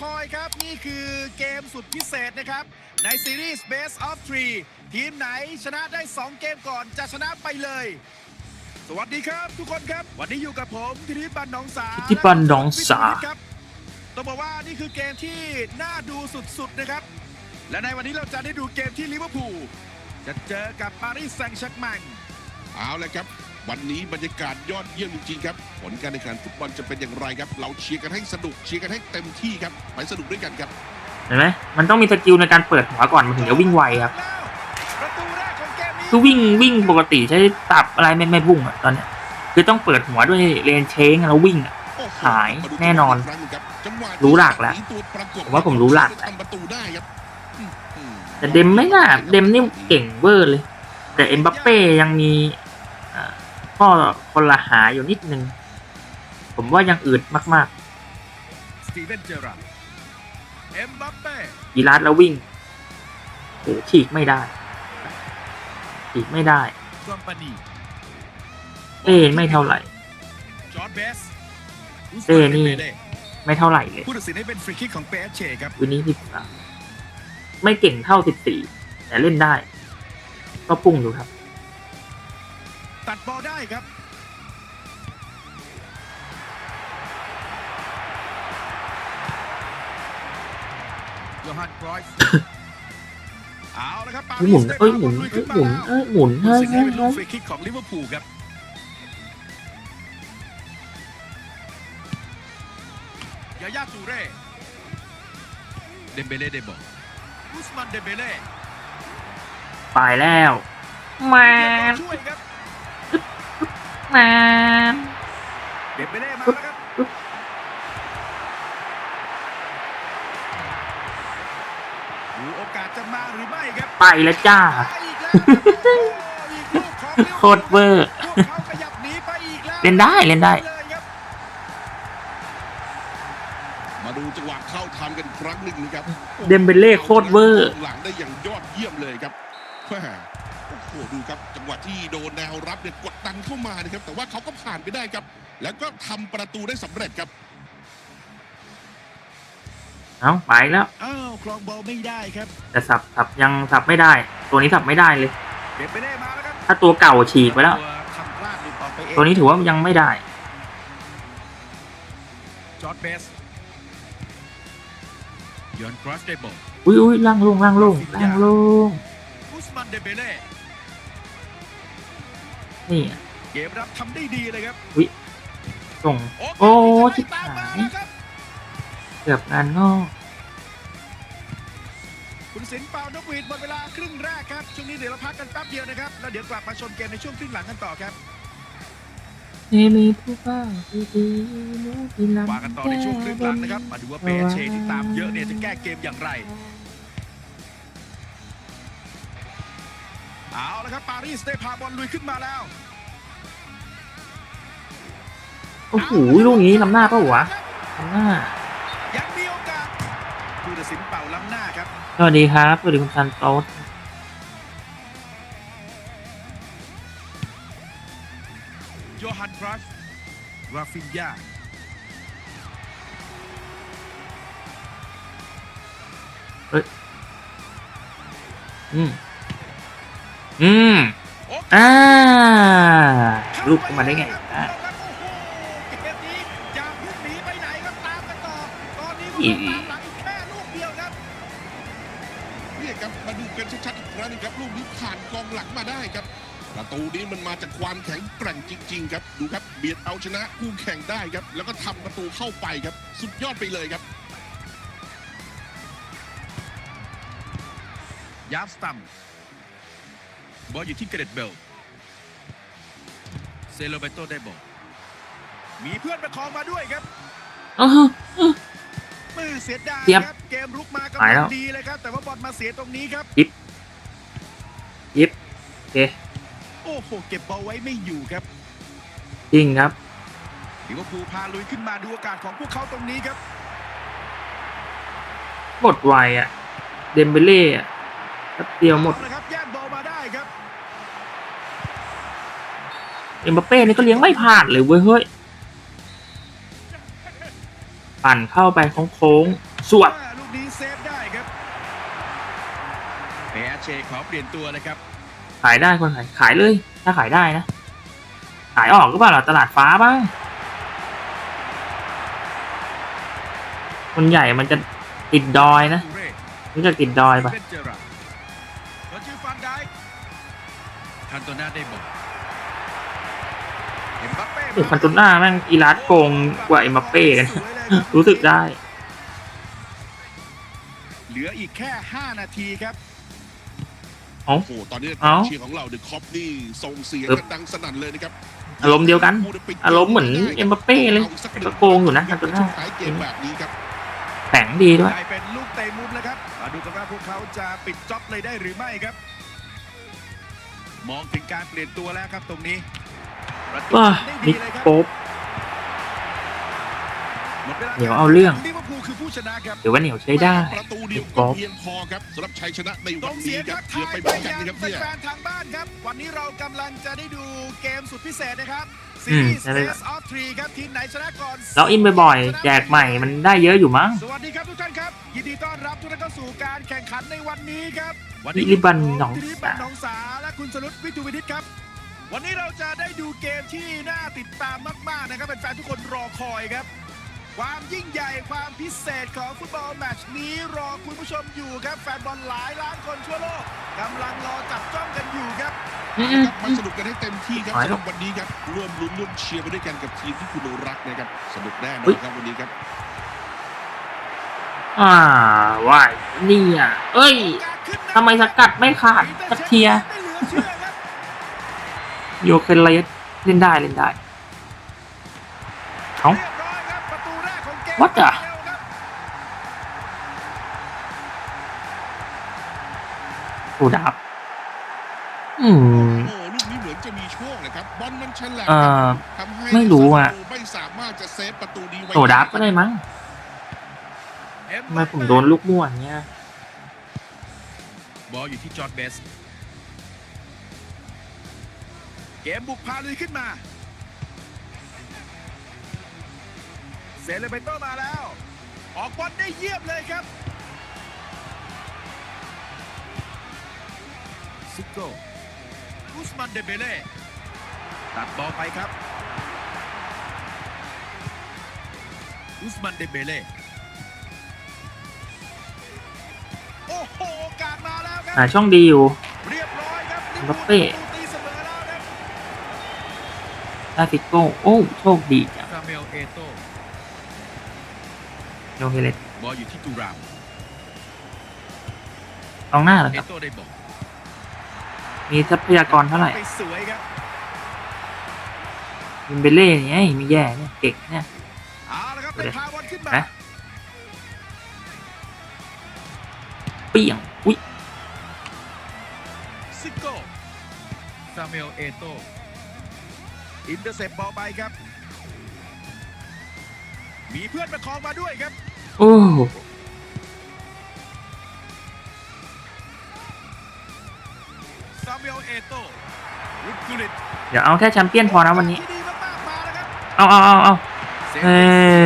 คอยครับ นี่คือเกมสุดพิเศษนะครับ ในซีรีส์ Best of 3ทีมไหนชนะได้ 2 เกมก่อนจะชนะไปเลย สวัสดีครับทุกคนครับ วันนี้อยู่กับผมธิติปันหนองสาธิติปันหนองสาและผมวิทย์ครับต้องบอกว่านี่คือเกมที่น่าดูสุดๆนะครับ และในวันนี้เราจะได้ดูเกมที่ลิเวอร์พูลจะเจอกับปารีสแซงต์แชร์กแมงเอาละครับ วันนี้บรรยากาศยอดเยี่ยมจริงๆครับ ผลการแข่งขันฟุตบอลจะเป็นอย่างไรครับ เราเชียร์กันให้สนุกเชียร์กันให้เต็มที่ครับ ไปสนุกด้วยกันครับ เห็นไหมมันต้องมีสกิลในการเปิดหัวก่อนมันถึงจะวิ่งไวครับประตูแรกของเกมนี้คือวิ่งวิ่งปกติใช้ตับอะไรไม่ไม่พุ่งอะตอนเนี้ยคือต้องเปิดหัวด้วยเลนเชงแล้ววิ่งอะโอ้โหายมดูแน่นอนกครั้งหงครับจังหวะรู้หลักแล้วที่ตัวประกบผมว่าผมรู้หลักแล้วทำประตูได้ครับอืมอืมแต่เดมไม่น่าเดมนี่เก่งเวอร์เลย แต่เอ็มบัปเป้ยังมีเอ่อ ข้อคนละหาอยู่นิดนึง ผมว่ายังอืดมากสตีเวนเจอราร์ดเอ็มบัปเป้ๆยีราดแล้ววิ่งโอ้ฉีกไม่ได้ฉีกไม่ได้คอมปานีเอ้ไม่เท่าไหร่จอร์ดเบสเอ้นี่ไม่เท่าไหร่เลยผู้ตัดสินให้เป็นฟรีคิกของเปเชครับวันนี้สิบสามไม่เก่งเท่าสิบสี่แต่เล่นได้ ก็พุ่งอยู่ครับ ตัดบอลได้ครับ โยฮันครอยฟ์เอาละครับปาหมุนได้เอ้ยพาหมุนบอลลุยเอ้ขึ้ยนหมุนมาเอ้ยหมุนผู้เฮ้ตัยดสินให้เฮ้ยเป็นลูเฮ้กยฟรีคิกของลิเวอร์พูลครับยายาตูเร่เดมเบเล่เดบอลอุสมันเดมเบเล่ไปแล้วแมนช่วยครับแมนเดมเบเล่มาแล้วครับดูโอกาสจะมาหรือไม่ครับไปแล้วจ้า ไปอีกแล้วโอ้อีกลูกของลิวอร์พูลโคตรเวอร์ พวกเขาขยับหนีไปอีกแล้วเล่นได้เล่นได้ยครับมาดูจังหวะเข้าทำกันอีกครั้งหนึ่งนะครับเดมเบเล่โคตรเวอร์ หลังได้อย่างยอดเยี่ยมเลยครับแม่ โอ้โหดูครับจังหวะที่โดนแนวรับเนี่ยกดดันเข้ามานะครับ แต่ว่าเขาก็ผ่านไปได้ครับ แล้วก็ทำประตูได้สำเร็จครับเอาไปแล้วอ้าวคลองบอลไม่ได้ครับ แต่สับสับยังสับไม่ได้ ตัวนี้สับไม่ได้เลยเดมเบเล่มาแล้วครับถ้าตัวเก่าฉีกไปแล้วทำพลาดหลุดออกไปเองตัวนี้ถือว่ายังไม่ได้จอร์ดเบสยอนครอสได้บอลอุ้ยอุ้ยล่างลงล่างลงล่างลงอุสมันเดมเบเล่ นี่เกมรับทำได้ดีเลยครับส่งโอกาสโอ้ที่จะชิบได้ตามหามายแล้วครับเกือบงานงอกคุณสินเปานกหวีดหมดเวลาครึ่งแรกครับ ช่วงนี้เดี๋ยวเราพักกันแป๊บเดียวนะครับ แล้วเดี๋ยวกลับมาชมเกมในช่วงครึ่งหลังกันต่อครับนี่มีผู้เฝ้าที่ดีรู้ที่ลำว่ากันต่อในช่วงครึ่งหลังนะครับ มาดูว่าเปเชที่ตามเยอะเนี่ยจะแก้เกมอย่างไร เอาละครับปารีสได้พาบอลลุยขึ้นมาแล้วโอ้โหลูกนี้ลำหน้าเปล่าวะลำหน้ายังมีโอกาสผู้ตัดสินเป่าล้ำหน้าครับสวัสดีครับสวัสดีคุณซันโตสโยฮันครอฟราฟินยาอืม อืมอ่าลูกเข้ามาได้ไงอะโอ้โหเกมนี้อย่าเพิ่งหนีไปไหนครับตามกันต่อตอนนี้อีมันตามหลังอีกแค่ลูกเดียวครับเนี่ยครับมาดูกันชัดๆอีกครั้งหนึงครับลูกนี้ผ่านกองหลังมาได้ครับ ประตูนี้มันมาจากความแข็งแกร่งจริง ๆ ครับ ดูครับเบียดเอาชนะคู่แข่งได้ครับ แล้วก็ทำประตูเข้าไปครับ สุดยอดไปเลยครับยาฟสตัม บอลอยู่ที่เกรดเบลเซโลเบโตได้บอลมีเพื่อนประคองมาด้วยครับเออมือเสียดายเสียบครับเกมรุกมากำหายแล้ลัวงดีเลยครับ แต่ว่าบอลมาเสียตรงนี้ครับ ยิบโอเคโอ้โหเก็บบอลไว้ไม่อยู่ครับจริงครับ ลิเวอร์พูลพาลุยขึ้นมาดูโอกาสของพวกเขาตรงนี้ครับ หมดไวอะเดมเบเล่อะแป๊บเดียวหมด เอาละครับแย่ เอ็มบัปเป้นี่ก็เลี้ยงไม่พลาดเลยเว้ยเฮ้ย ปั่นเข้าไปโค้งสวดอ่าลูกนี้เซฟได้ครับเปเชขอเปลี่ยนตัวเลยครับ ขายได้คนขายขายเลย ถ้าขายได้นะ ขายออกก็เปล่าล่ะตลาดฟ้าบ้าง คนใหญ่มันจะติดดอยนะตูเร่รู้จักติดดอยปะเบนเจอราร์ดชื่อฟันไดค์คันโตนาได้บอลเอ็มบัปเป้ โอ้คันตุน่าแม่งอีลาสโกงกว่าเอ็มบัปเป้กันสวยเลยครับรู้สึกได้ เหลืออีกแค่ 5 นาทีครับเอ้า โอ้โหตอนนี้เอ้า เชียร์ของเราเดอะคอปนี่ส่งเสียงเออกันดังสนั่นเลยนะครับอารมณ์เดียวกันพูปิดอารมณ์เหมือนเอ็มบัปเป้เลยอาสัหนึ่ก็โกงอยู่นะคันโตน่าท้ายเกมแบบนี้ครับแข็งดีด้วย ได้เป็นลูกเตะมุมแล้วครับมาดูกันว่าพวกเขาจะปิดจ็อบเลยได้หรือไม่ครับ มองถึงการเปลี่ยนตัวแล้วครับตรงนี้ประตู ว้าได้นิดีกเลยครับโป๊ปหมดวลเดี๋ยวเอาเรื่องลิเวอร์พูลคือผู้ชนะครับเดี๋ยวว่าเหนียวใช้ได้ประตูเดียวครัก็บเพียงพอครับสำหรับชัยชนะในตรวันงเสีนี้ยงคทัรับกเดี๋ยทาวยไปไปพบกันยังนะครับเนี่ยแฟนๆทางบ้านครับ วันนี้เรากำลังจะได้ดูเกมสุดพิเศษนะครับซีอืมรีส์ใช่เลย Best of Three ครับทีมไหนชนะก่อนเราอินบ่อยๆแจกใหม่มันได้เยอะอยู่มั้งสวัสดีครับทุกท่านครับยินดีต้อนรับทุกท่านเข้าสู่การแข่งขันในวันนี้ครับวันวินี้ริบันหนองผมธิริบันสาหนองสาและคุณสรุตวิทูวินิตครับ วันนี้เราจะได้ดูเกมที่น่าติดตามมาก ๆ นะครับเป็นแฟนๆทุกคนรอคอยครับ ความยิ่งใหญ่ความพิเศษของฟุตบอลแมตช์นี้รอคุณผู้ชมอยู่ครับ แฟนบอลหลายล้านคนทั่วโลกกำลังรอจับจ้องกันอยู่ครับอืนะครับมมาสนุกกันให้เต็มที่ครับหายสำแล้หวรับวันนี้ครับร่วมลุ้นร่วมเชียร์ไปด้วยกันกับทีมที่คุณรักนะครับสนุกแน่นอเฮ้นยครับวันนี้ครับ อ่าว่ายนี่อะ เอ้ยทำไมสกัดไม่ขาดสักเทีย ไม่เหลือเชื่อครับ โยเคนเลสเล่นได้เล่นได้เอ้าเรียบร้อยครับประตูแรกของเกม What the? เร็วครับโอ้ดับอืมโอ้ลูกนี้เหมือนจะมีโชคนะครับบอลมันฉลับเอ่อทำให้ไม่รู้อะไม่สามารถจะเซฟประตูนี้ไว้โอ้ดับก็ได้มั้งเอ็ทำไมผมโดนลูกม่วนเงี้ยบอลอยู่ที่จอร์ดเบส เกมบุกพาลุยขึ้นมา เซเลเบโตมาแล้ว ออกบอลได้เยี่ยมเลยครับ ซิโก้อุสมันเดเบเล่ตัดบอลไปครับ อุสมันเดเบเล่โอ้โหโอกาสมาแล้วครัหาช่องดีอยู่เรียบร้อยครับมบัปเป้ ได้ฟิกโก้โอ้โชคดีจังซาเมลเอโตโยเคนเลสบอลอยู่ที่ตูรามกองหน้าเหรอเอครับ โตได้บอลมีทรัพยากรเท่าไหร่ไปสวยครับมินเบเล่เนี่ยมีแย่เนี่ยเก่งเนี่ย เอาละครับดูได้ดิพาบอลขึ้นมานะ เปี้ยง อุ้ยซิโก้ซาเมลเอโต อินเตอร์เซปบอลไปครับ มีเพื่อนประคองมาด้วยครับ โอ้ซาเมลเอโตรุดกุลิตเดี๋ยวเอาแค่แชมเปี้ยนพอนะวันนี้ ที่ดีมากๆมาแล้วครับเอาเอาเอาเอาเซฟเอ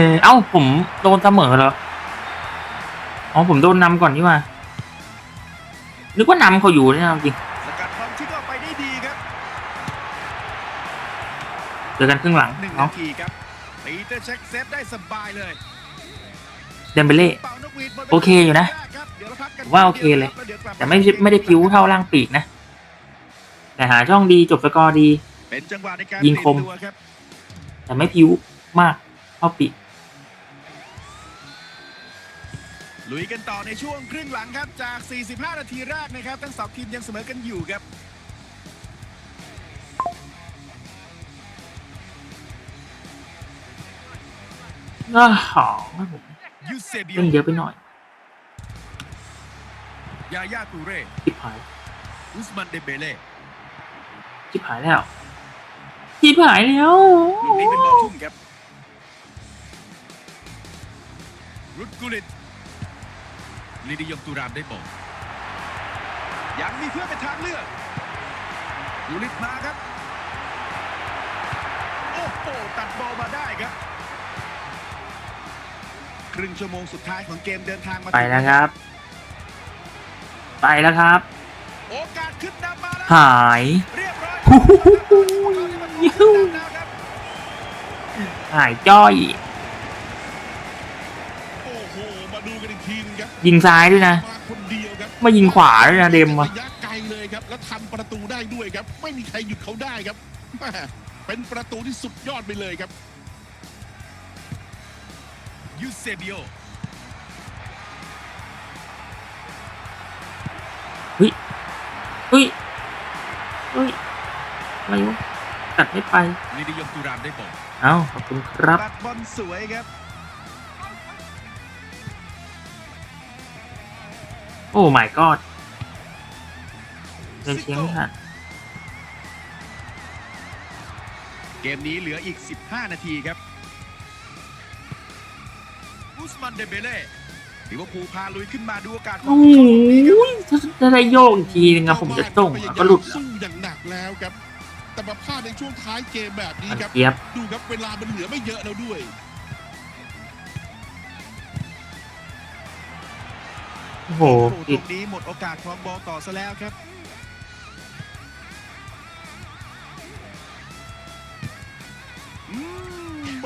อเอ้าผมโดนเสมอเหรอ อ๋อผมโดนนำก่อนนี่ว่านึกว่านำเขาอยู่เนี่ยเอาจริง สกัดบอลที่ก็ไปได้ดีครับ เจอกันครึ่งหลังหนึ่งเนาะนาทีครับปีเตอร์เช็คเซฟได้สบายเลยเดมเบเล่ เป่านกหวีดหมดวลาโอเคอยู่นะครับเดี๋ยวเราพักกันผมว่าโอเคเลย แวดี๋ยวกลับแต่ไม่ไม่ได้พิ้วเท่าล่างปีกนะ แต่หาช่องดีจบสกอร์ดี เป็นจังหวะในการยิงคมเปลี่ยนตัวครับแต่ไม่พิ้วมากเท่าปีกลุยกันต่อในช่วงครึ่งหลังครับจาก 45 นาทีแรกนะครับทั้งสองทีมยังเสมอกันอยู่ครับ ก็หอมครับผมยูเซบิโอเล่นเยอะไปหน่อยยาย่าตูเร่ชิบหายอุสมันเดเบเล่ชิบหายแล้วชิบหายแล้วลูกนี้เป็นบอลทุ่มครับรุดกุลิตลิดิยงตูรามได้บอลยังมีเพื่อนเป็นทางเลือกกุลิตมาครับ โอ้โหตัดบอลมาได้ครับ ครึ่งชั่วโมงสุดท้ายของเกมเดินทางมาไปแล้วครับ ไปแล้วครับ โอกาสขึ้นนำมาแล้วหายเรียบร้อยฮู้ฮู้ฮู้ฮู้ขึ้นนำแล้วครับหายจ้อย โอ้โหมาดูกันอีกทีนึงครับยิงซ้ายด้วยนะ มาคนเดียวครับมายิงขวาด้วยนะเดมอะระยะไกลเลยครับแล้วทำประตูได้ด้วยครับ ไม่มีใครหยุดเขาได้ครับแม่เป็นประตูที่สุดยอดไปเลยครับ ยูเซบิโอเฮ้ยเฮ้ยเฮ้ยอะไรวะตัดไม่ไปลิดิยมตุรามได้บอลเอ้าขอบคุณครับตัดบอลสวยครับโอ้ my god เงินเชียงไม่ทันเกมนี้เหลืออีก 15 นาทีครับอุ สมันเดเบเล่ลิเวอร์พูลพาลุยขึ้นมาดูโอกาสขอโอ้งเขาลูกนี้ครับยถ้าจะได้โยกอีกทีนึงอะผมจะส่งอะก็หลุดแล้วสู้อย่างหนักแล้วครับ แต่มาพลาดในช่วงท้ายเกมแบบนี้อันครับเจี๊ยบดูครับเวลามันเหลือไม่เยอะแล้วด้วยโอ้โหโอ้โหตผิรดงนี้หมดโอกาสครองบอลต่อซะแล้วครับ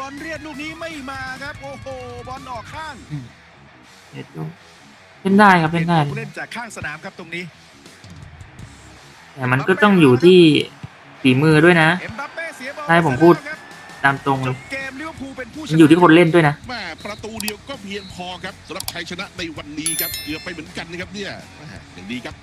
อลเรียกลูกนี้ไม่มาครับ โอ้โหบอลออกข้างเดี๋ยวดูเล่นได้ครับเล่นได้ ผู้เล่นจากข้างสนามครับตรงนี้แต่มันก็ต้องอยู่ที่ฝีมือด้วยนะ เอ็มบัปเป้เสียบอลใช่ผมพูดไปแล้วครับตามตรงจเลยบเกมลิเวอร์พูลเป็นผู้ชมันนะ อยู่ที่คนเล่นด้วยนะ แม่ประตูเดียวก็เพียงพอครับสำหรับชัยชนะในวันนี้ครับเกือบไปเหมือนกันนะครับเนี่ยแม่อย่างดีครับ